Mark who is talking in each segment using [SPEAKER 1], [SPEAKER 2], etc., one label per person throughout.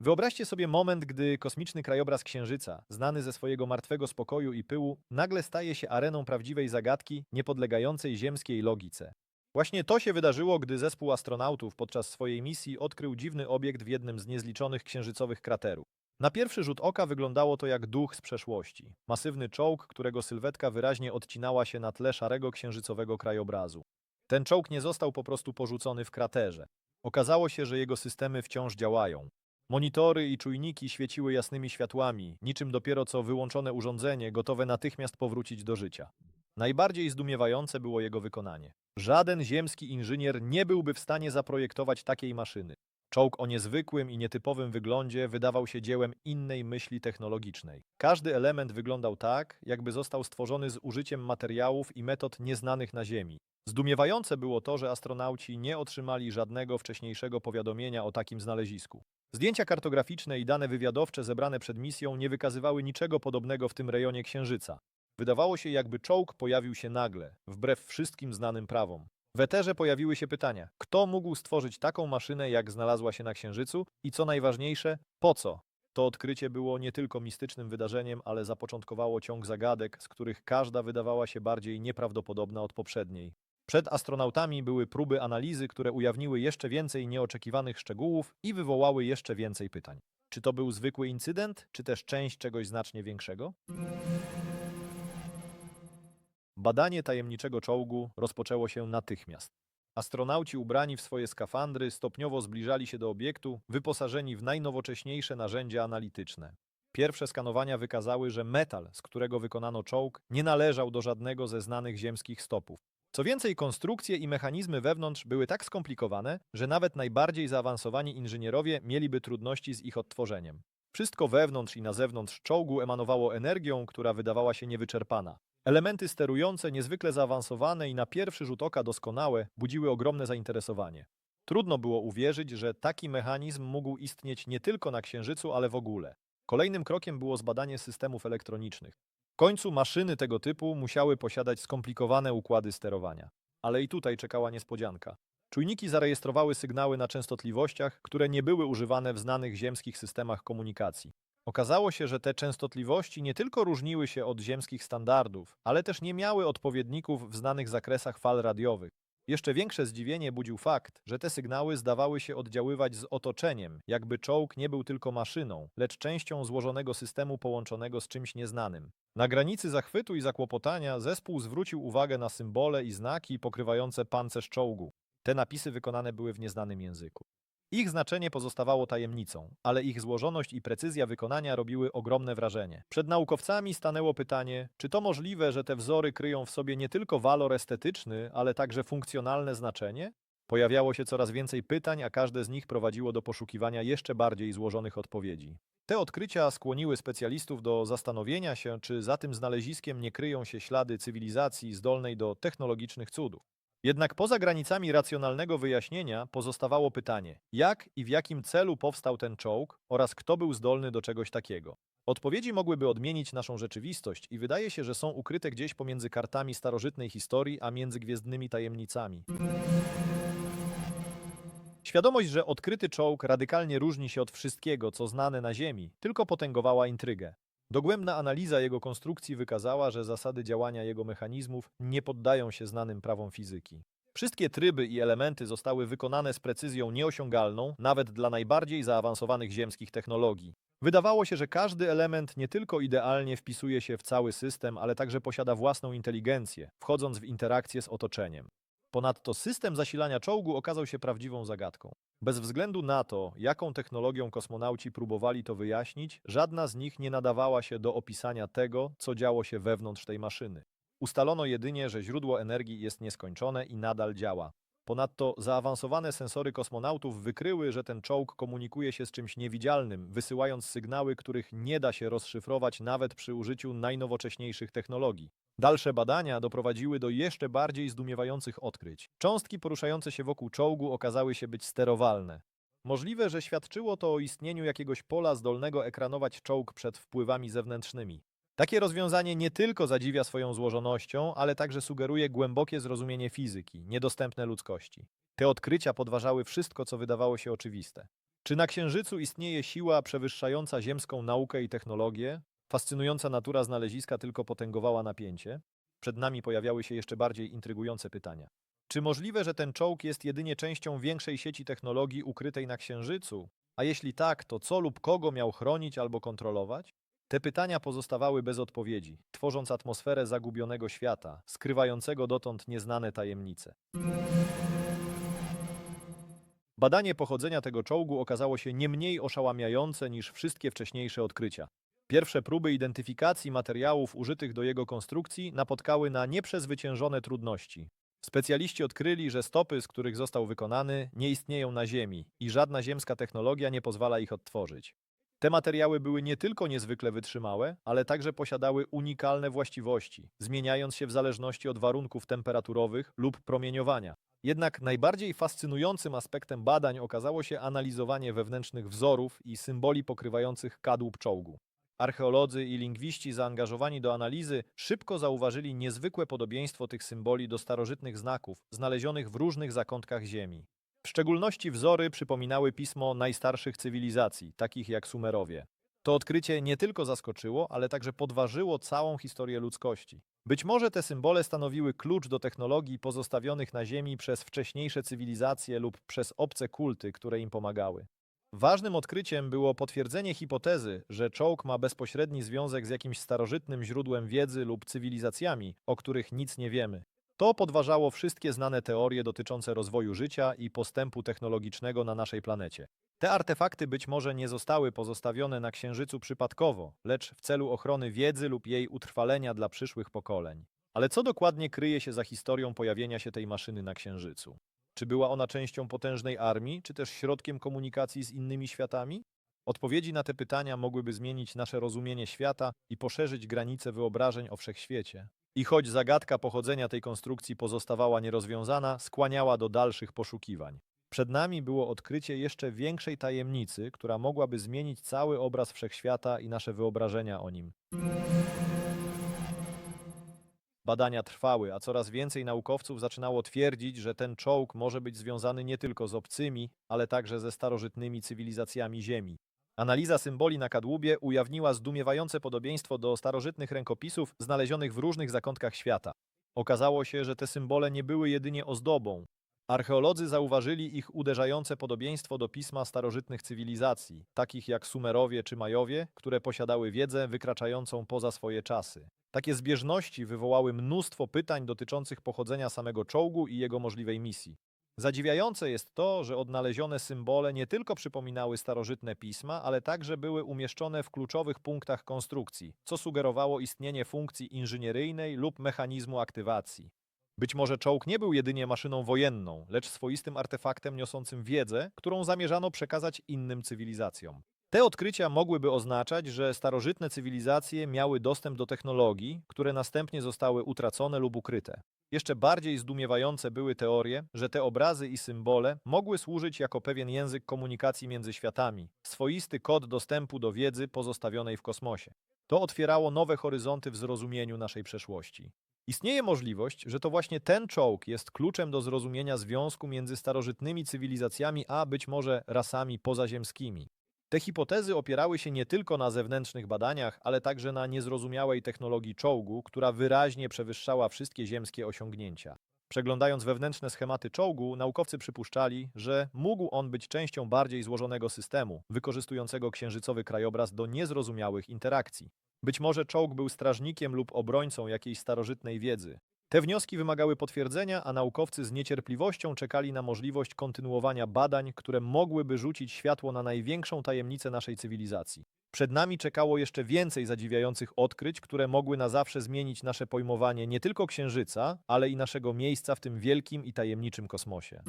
[SPEAKER 1] Wyobraźcie sobie moment, gdy kosmiczny krajobraz Księżyca, znany ze swojego martwego spokoju i pyłu, nagle staje się areną prawdziwej zagadki, niepodlegającej ziemskiej logice. Właśnie to się wydarzyło, gdy zespół astronautów podczas swojej misji odkrył dziwny obiekt w jednym z niezliczonych księżycowych kraterów. Na pierwszy rzut oka wyglądało to jak duch z przeszłości. Masywny czołg, którego sylwetka wyraźnie odcinała się na tle szarego księżycowego krajobrazu. Ten czołg nie został po prostu porzucony w kraterze. Okazało się, że jego systemy wciąż działają. Monitory i czujniki świeciły jasnymi światłami, niczym dopiero co wyłączone urządzenie, gotowe natychmiast powrócić do życia. Najbardziej zdumiewające było jego wykonanie. Żaden ziemski inżynier nie byłby w stanie zaprojektować takiej maszyny. Czołg o niezwykłym i nietypowym wyglądzie wydawał się dziełem innej myśli technologicznej. Każdy element wyglądał tak, jakby został stworzony z użyciem materiałów i metod nieznanych na Ziemi. Zdumiewające było to, że astronauci nie otrzymali żadnego wcześniejszego powiadomienia o takim znalezisku. Zdjęcia kartograficzne i dane wywiadowcze zebrane przed misją nie wykazywały niczego podobnego w tym rejonie Księżyca. Wydawało się, jakby czołg pojawił się nagle, wbrew wszystkim znanym prawom. W eterze pojawiły się pytania, kto mógł stworzyć taką maszynę, jak znalazła się na Księżycu i co najważniejsze, po co? To odkrycie było nie tylko mistycznym wydarzeniem, ale zapoczątkowało ciąg zagadek, z których każda wydawała się bardziej nieprawdopodobna od poprzedniej. Przed astronautami były próby analizy, które ujawniły jeszcze więcej nieoczekiwanych szczegółów i wywołały jeszcze więcej pytań. Czy to był zwykły incydent, czy też część czegoś znacznie większego? Badanie tajemniczego czołgu rozpoczęło się natychmiast. Astronauci ubrani w swoje skafandry stopniowo zbliżali się do obiektu, wyposażeni w najnowocześniejsze narzędzia analityczne. Pierwsze skanowania wykazały, że metal, z którego wykonano czołg, nie należał do żadnego ze znanych ziemskich stopów. Co więcej, konstrukcje i mechanizmy wewnątrz były tak skomplikowane, że nawet najbardziej zaawansowani inżynierowie mieliby trudności z ich odtworzeniem. Wszystko wewnątrz i na zewnątrz czołgu emanowało energią, która wydawała się niewyczerpana. Elementy sterujące, niezwykle zaawansowane i na pierwszy rzut oka doskonałe, budziły ogromne zainteresowanie. Trudno było uwierzyć, że taki mechanizm mógł istnieć nie tylko na Księżycu, ale w ogóle. Kolejnym krokiem było zbadanie systemów elektronicznych. W końcu maszyny tego typu musiały posiadać skomplikowane układy sterowania. Ale i tutaj czekała niespodzianka. Czujniki zarejestrowały sygnały na częstotliwościach, które nie były używane w znanych ziemskich systemach komunikacji. Okazało się, że te częstotliwości nie tylko różniły się od ziemskich standardów, ale też nie miały odpowiedników w znanych zakresach fal radiowych. Jeszcze większe zdziwienie budził fakt, że te sygnały zdawały się oddziaływać z otoczeniem, jakby czołg nie był tylko maszyną, lecz częścią złożonego systemu połączonego z czymś nieznanym. Na granicy zachwytu i zakłopotania zespół zwrócił uwagę na symbole i znaki pokrywające pancerz czołgu. Te napisy wykonane były w nieznanym języku. Ich znaczenie pozostawało tajemnicą, ale ich złożoność i precyzja wykonania robiły ogromne wrażenie. Przed naukowcami stanęło pytanie, czy to możliwe, że te wzory kryją w sobie nie tylko walor estetyczny, ale także funkcjonalne znaczenie? Pojawiało się coraz więcej pytań, a każde z nich prowadziło do poszukiwania jeszcze bardziej złożonych odpowiedzi. Te odkrycia skłoniły specjalistów do zastanowienia się, czy za tym znaleziskiem nie kryją się ślady cywilizacji zdolnej do technologicznych cudów. Jednak poza granicami racjonalnego wyjaśnienia pozostawało pytanie, jak i w jakim celu powstał ten czołg oraz kto był zdolny do czegoś takiego. Odpowiedzi mogłyby odmienić naszą rzeczywistość i wydaje się, że są ukryte gdzieś pomiędzy kartami starożytnej historii a międzygwiezdnymi tajemnicami. Świadomość, że odkryty czołg radykalnie różni się od wszystkiego, co znane na Ziemi, tylko potęgowała intrygę. Dogłębna analiza jego konstrukcji wykazała, że zasady działania jego mechanizmów nie poddają się znanym prawom fizyki. Wszystkie tryby i elementy zostały wykonane z precyzją nieosiągalną, nawet dla najbardziej zaawansowanych ziemskich technologii. Wydawało się, że każdy element nie tylko idealnie wpisuje się w cały system, ale także posiada własną inteligencję, wchodząc w interakcję z otoczeniem. Ponadto system zasilania czołgu okazał się prawdziwą zagadką. Bez względu na to, jaką technologią kosmonauci próbowali to wyjaśnić, żadna z nich nie nadawała się do opisania tego, co działo się wewnątrz tej maszyny. Ustalono jedynie, że źródło energii jest nieskończone i nadal działa. Ponadto zaawansowane sensory kosmonautów wykryły, że ten czołg komunikuje się z czymś niewidzialnym, wysyłając sygnały, których nie da się rozszyfrować nawet przy użyciu najnowocześniejszych technologii. Dalsze badania doprowadziły do jeszcze bardziej zdumiewających odkryć. Cząstki poruszające się wokół czołgu okazały się być sterowalne. Możliwe, że świadczyło to o istnieniu jakiegoś pola zdolnego ekranować czołg przed wpływami zewnętrznymi. Takie rozwiązanie nie tylko zadziwia swoją złożonością, ale także sugeruje głębokie zrozumienie fizyki, niedostępne ludzkości. Te odkrycia podważały wszystko, co wydawało się oczywiste. Czy na Księżycu istnieje siła przewyższająca ziemską naukę i technologię? Fascynująca natura znaleziska tylko potęgowała napięcie? Przed nami pojawiały się jeszcze bardziej intrygujące pytania. Czy możliwe, że ten czołg jest jedynie częścią większej sieci technologii ukrytej na Księżycu? A jeśli tak, to co lub kogo miał chronić albo kontrolować? Te pytania pozostawały bez odpowiedzi, tworząc atmosferę zagubionego świata, skrywającego dotąd nieznane tajemnice. Badanie pochodzenia tego czołgu okazało się nie mniej oszałamiające niż wszystkie wcześniejsze odkrycia. Pierwsze próby identyfikacji materiałów użytych do jego konstrukcji napotkały na nieprzezwyciężone trudności. Specjaliści odkryli, że stopy, z których został wykonany, nie istnieją na Ziemi i żadna ziemska technologia nie pozwala ich odtworzyć. Te materiały były nie tylko niezwykle wytrzymałe, ale także posiadały unikalne właściwości, zmieniając się w zależności od warunków temperaturowych lub promieniowania. Jednak najbardziej fascynującym aspektem badań okazało się analizowanie wewnętrznych wzorów i symboli pokrywających kadłub czołgu. Archeolodzy i lingwiści zaangażowani do analizy szybko zauważyli niezwykłe podobieństwo tych symboli do starożytnych znaków znalezionych w różnych zakątkach Ziemi. W szczególności wzory przypominały pismo najstarszych cywilizacji, takich jak Sumerowie. To odkrycie nie tylko zaskoczyło, ale także podważyło całą historię ludzkości. Być może te symbole stanowiły klucz do technologii pozostawionych na Ziemi przez wcześniejsze cywilizacje lub przez obce kulty, które im pomagały. Ważnym odkryciem było potwierdzenie hipotezy, że czołg ma bezpośredni związek z jakimś starożytnym źródłem wiedzy lub cywilizacjami, o których nic nie wiemy. To podważało wszystkie znane teorie dotyczące rozwoju życia i postępu technologicznego na naszej planecie. Te artefakty być może nie zostały pozostawione na Księżycu przypadkowo, lecz w celu ochrony wiedzy lub jej utrwalenia dla przyszłych pokoleń. Ale co dokładnie kryje się za historią pojawienia się tej maszyny na Księżycu? Czy była ona częścią potężnej armii, czy też środkiem komunikacji z innymi światami? Odpowiedzi na te pytania mogłyby zmienić nasze rozumienie świata i poszerzyć granice wyobrażeń o wszechświecie. I choć zagadka pochodzenia tej konstrukcji pozostawała nierozwiązana, skłaniała do dalszych poszukiwań. Przed nami było odkrycie jeszcze większej tajemnicy, która mogłaby zmienić cały obraz wszechświata i nasze wyobrażenia o nim. Badania trwały, a coraz więcej naukowców zaczynało twierdzić, że ten czołg może być związany nie tylko z obcymi, ale także ze starożytnymi cywilizacjami Ziemi. Analiza symboli na kadłubie ujawniła zdumiewające podobieństwo do starożytnych rękopisów znalezionych w różnych zakątkach świata. Okazało się, że te symbole nie były jedynie ozdobą. Archeolodzy zauważyli ich uderzające podobieństwo do pisma starożytnych cywilizacji, takich jak Sumerowie czy Majowie, które posiadały wiedzę wykraczającą poza swoje czasy. Takie zbieżności wywołały mnóstwo pytań dotyczących pochodzenia samego czołgu i jego możliwej misji. Zadziwiające jest to, że odnalezione symbole nie tylko przypominały starożytne pisma, ale także były umieszczone w kluczowych punktach konstrukcji, co sugerowało istnienie funkcji inżynieryjnej lub mechanizmu aktywacji. Być może czołg nie był jedynie maszyną wojenną, lecz swoistym artefaktem niosącym wiedzę, którą zamierzano przekazać innym cywilizacjom. Te odkrycia mogłyby oznaczać, że starożytne cywilizacje miały dostęp do technologii, które następnie zostały utracone lub ukryte. Jeszcze bardziej zdumiewające były teorie, że te obrazy i symbole mogły służyć jako pewien język komunikacji między światami, swoisty kod dostępu do wiedzy pozostawionej w kosmosie. To otwierało nowe horyzonty w zrozumieniu naszej przeszłości. Istnieje możliwość, że to właśnie ten czołg jest kluczem do zrozumienia związku między starożytnymi cywilizacjami a być może rasami pozaziemskimi. Te hipotezy opierały się nie tylko na zewnętrznych badaniach, ale także na niezrozumiałej technologii czołgu, która wyraźnie przewyższała wszystkie ziemskie osiągnięcia. Przeglądając wewnętrzne schematy czołgu, naukowcy przypuszczali, że mógł on być częścią bardziej złożonego systemu, wykorzystującego księżycowy krajobraz do niezrozumiałych interakcji. Być może czołg był strażnikiem lub obrońcą jakiejś starożytnej wiedzy. Te wnioski wymagały potwierdzenia, a naukowcy z niecierpliwością czekali na możliwość kontynuowania badań, które mogłyby rzucić światło na największą tajemnicę naszej cywilizacji. Przed nami czekało jeszcze więcej zadziwiających odkryć, które mogły na zawsze zmienić nasze pojmowanie nie tylko Księżyca, ale i naszego miejsca w tym wielkim i tajemniczym kosmosie.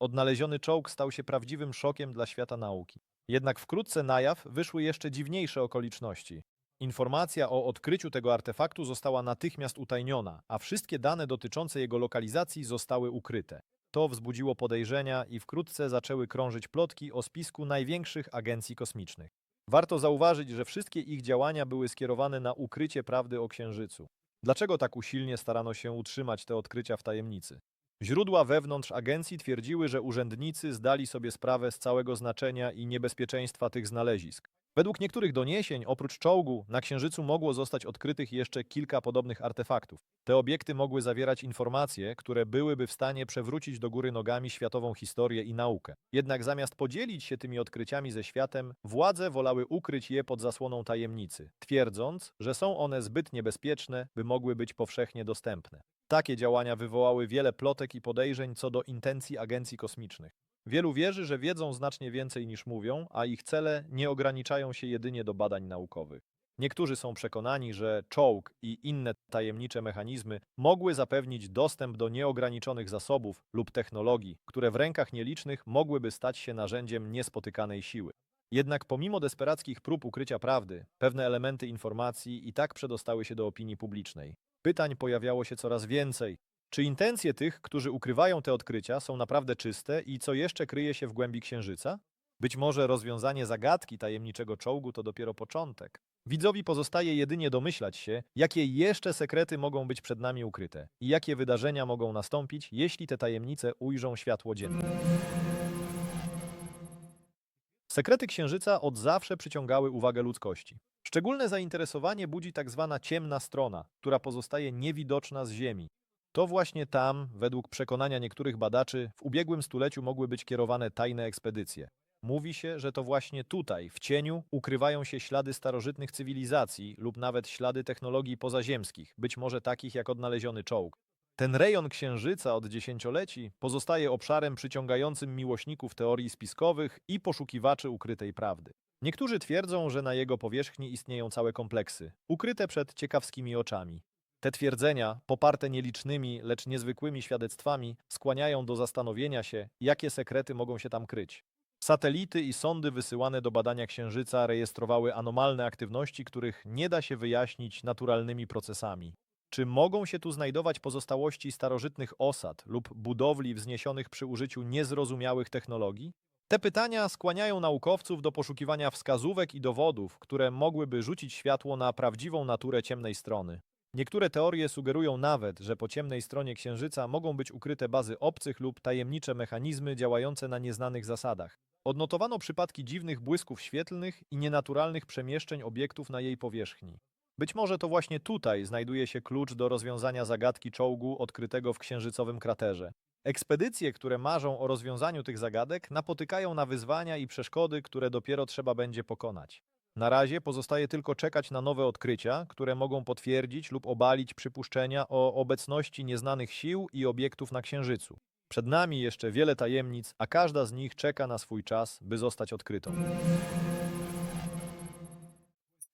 [SPEAKER 1] Odnaleziony czołg stał się prawdziwym szokiem dla świata nauki. Jednak wkrótce na jaw wyszły jeszcze dziwniejsze okoliczności. Informacja o odkryciu tego artefaktu została natychmiast utajniona, a wszystkie dane dotyczące jego lokalizacji zostały ukryte. To wzbudziło podejrzenia i wkrótce zaczęły krążyć plotki o spisku największych agencji kosmicznych. Warto zauważyć, że wszystkie ich działania były skierowane na ukrycie prawdy o Księżycu. Dlaczego tak usilnie starano się utrzymać te odkrycia w tajemnicy? Źródła wewnątrz agencji twierdziły, że urzędnicy zdali sobie sprawę z całego znaczenia i niebezpieczeństwa tych znalezisk. Według niektórych doniesień, oprócz czołgu, na Księżycu mogło zostać odkrytych jeszcze kilka podobnych artefaktów. Te obiekty mogły zawierać informacje, które byłyby w stanie przewrócić do góry nogami światową historię i naukę. Jednak zamiast podzielić się tymi odkryciami ze światem, władze wolały ukryć je pod zasłoną tajemnicy, twierdząc, że są one zbyt niebezpieczne, by mogły być powszechnie dostępne. Takie działania wywołały wiele plotek i podejrzeń co do intencji agencji kosmicznych. Wielu wierzy, że wiedzą znacznie więcej niż mówią, a ich cele nie ograniczają się jedynie do badań naukowych. Niektórzy są przekonani, że czołg i inne tajemnicze mechanizmy mogły zapewnić dostęp do nieograniczonych zasobów lub technologii, które w rękach nielicznych mogłyby stać się narzędziem niespotykanej siły. Jednak pomimo desperackich prób ukrycia prawdy, pewne elementy informacji i tak przedostały się do opinii publicznej. Pytań pojawiało się coraz więcej. Czy intencje tych, którzy ukrywają te odkrycia, są naprawdę czyste i co jeszcze kryje się w głębi Księżyca? Być może rozwiązanie zagadki tajemniczego czołgu to dopiero początek. Widzowi pozostaje jedynie domyślać się, jakie jeszcze sekrety mogą być przed nami ukryte i jakie wydarzenia mogą nastąpić, jeśli te tajemnice ujrzą światło dzienne. Sekrety Księżyca od zawsze przyciągały uwagę ludzkości. Szczególne zainteresowanie budzi tak zwana ciemna strona, która pozostaje niewidoczna z Ziemi. To właśnie tam, według przekonania niektórych badaczy, w ubiegłym stuleciu mogły być kierowane tajne ekspedycje. Mówi się, że to właśnie tutaj, w cieniu, ukrywają się ślady starożytnych cywilizacji lub nawet ślady technologii pozaziemskich, być może takich jak odnaleziony czołg. Ten rejon Księżyca od dziesięcioleci pozostaje obszarem przyciągającym miłośników teorii spiskowych i poszukiwaczy ukrytej prawdy. Niektórzy twierdzą, że na jego powierzchni istnieją całe kompleksy, ukryte przed ciekawskimi oczami. Te twierdzenia, poparte nielicznymi, lecz niezwykłymi świadectwami, skłaniają do zastanowienia się, jakie sekrety mogą się tam kryć. Satelity i sondy wysyłane do badania Księżyca rejestrowały anomalne aktywności, których nie da się wyjaśnić naturalnymi procesami. Czy mogą się tu znajdować pozostałości starożytnych osad lub budowli wzniesionych przy użyciu niezrozumiałych technologii? Te pytania skłaniają naukowców do poszukiwania wskazówek i dowodów, które mogłyby rzucić światło na prawdziwą naturę ciemnej strony. Niektóre teorie sugerują nawet, że po ciemnej stronie Księżyca mogą być ukryte bazy obcych lub tajemnicze mechanizmy działające na nieznanych zasadach. Odnotowano przypadki dziwnych błysków świetlnych i nienaturalnych przemieszczeń obiektów na jej powierzchni. Być może to właśnie tutaj znajduje się klucz do rozwiązania zagadki czołgu odkrytego w księżycowym kraterze. Ekspedycje, które marzą o rozwiązaniu tych zagadek, napotykają na wyzwania i przeszkody, które dopiero trzeba będzie pokonać. Na razie pozostaje tylko czekać na nowe odkrycia, które mogą potwierdzić lub obalić przypuszczenia o obecności nieznanych sił i obiektów na Księżycu. Przed nami jeszcze wiele tajemnic, a każda z nich czeka na swój czas, by zostać odkrytą.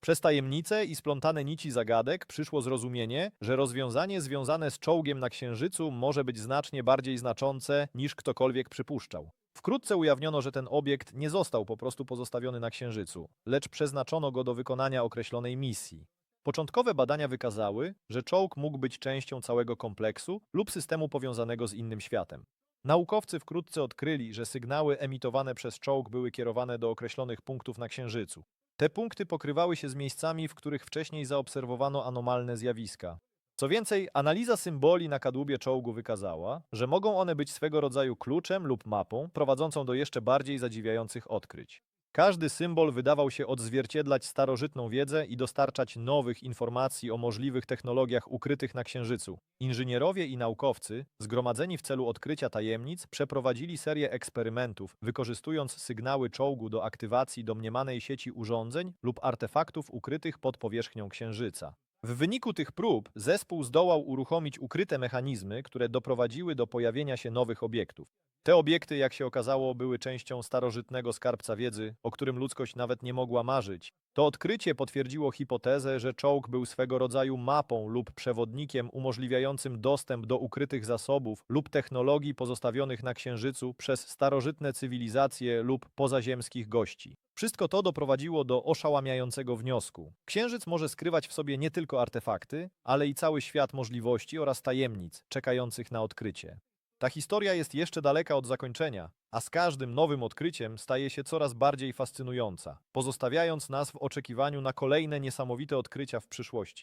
[SPEAKER 1] Przez tajemnice i splątane nici zagadek przyszło zrozumienie, że rozwiązanie związane z czołgiem na Księżycu może być znacznie bardziej znaczące niż ktokolwiek przypuszczał. Wkrótce ujawniono, że ten obiekt nie został po prostu pozostawiony na Księżycu, lecz przeznaczono go do wykonania określonej misji. Początkowe badania wykazały, że czołg mógł być częścią całego kompleksu lub systemu powiązanego z innym światem. Naukowcy wkrótce odkryli, że sygnały emitowane przez czołg były kierowane do określonych punktów na Księżycu. Te punkty pokrywały się z miejscami, w których wcześniej zaobserwowano anomalne zjawiska. Co więcej, analiza symboli na kadłubie czołgu wykazała, że mogą one być swego rodzaju kluczem lub mapą prowadzącą do jeszcze bardziej zadziwiających odkryć. Każdy symbol wydawał się odzwierciedlać starożytną wiedzę i dostarczać nowych informacji o możliwych technologiach ukrytych na Księżycu. Inżynierowie i naukowcy, zgromadzeni w celu odkrycia tajemnic, przeprowadzili serię eksperymentów, wykorzystując sygnały czołgu do aktywacji domniemanej sieci urządzeń lub artefaktów ukrytych pod powierzchnią Księżyca. W wyniku tych prób zespół zdołał uruchomić ukryte mechanizmy, które doprowadziły do pojawienia się nowych obiektów. Te obiekty, jak się okazało, były częścią starożytnego skarbca wiedzy, o którym ludzkość nawet nie mogła marzyć. To odkrycie potwierdziło hipotezę, że czołg był swego rodzaju mapą lub przewodnikiem umożliwiającym dostęp do ukrytych zasobów lub technologii pozostawionych na Księżycu przez starożytne cywilizacje lub pozaziemskich gości. Wszystko to doprowadziło do oszałamiającego wniosku. Księżyc może skrywać w sobie nie tylko artefakty, ale i cały świat możliwości oraz tajemnic czekających na odkrycie. Ta historia jest jeszcze daleka od zakończenia, a z każdym nowym odkryciem staje się coraz bardziej fascynująca, pozostawiając nas w oczekiwaniu na kolejne niesamowite odkrycia w przyszłości.